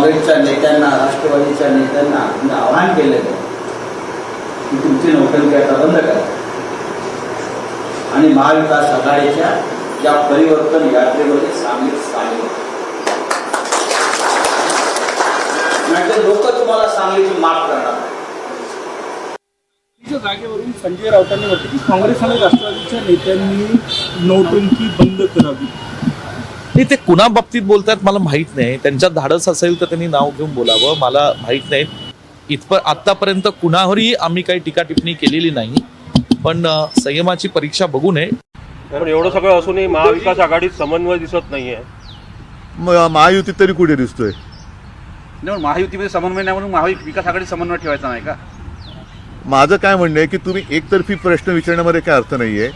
काँग्रेसच्या नेत्यांना राष्ट्रवादीच्या नेत्यांना म्हणजे मी आवाहन केलेलं की तुमची नोकरी आता बंद करा आणि महाविकास आघाडीच्या या परिवर्तन यात्रेमध्ये सामील सामील नाहीतर लोक तुम्हाला सांगलीची माफ करणार. जागेवरून संजय राऊतांनी म्हटलं की काँग्रेस आणि राष्ट्रवादीच्या नेत्यांनी नोटंकी बंद करावी. नाही ते कुणा बाबतीत बोलतात मला माहीत नाही. त्यांच्यात धाडस असेल तर त्यांनी नाव घेऊन बोलावं. मला माहीत नाही. इथपर आत्तापर्यंत कुणावरही आम्ही काही टीका टिप्पणी केलेली नाही. पण संयमाची परीक्षा बघू नये. पण एवढं सगळं असूनही महाविकास आघाडीत समन्वय दिसत नाहीये. महायुतीत तरी कुठे दिसतोय? नाही महायुतीमध्ये समन्वय नाही म्हणून महाविकास आघाडी समन्वय ठेवायचा नाही का? माझं काय म्हणणं आहे की तुम्ही एकतर्फी प्रश्न विचारण्यामध्ये काय अर्थ नाहीये?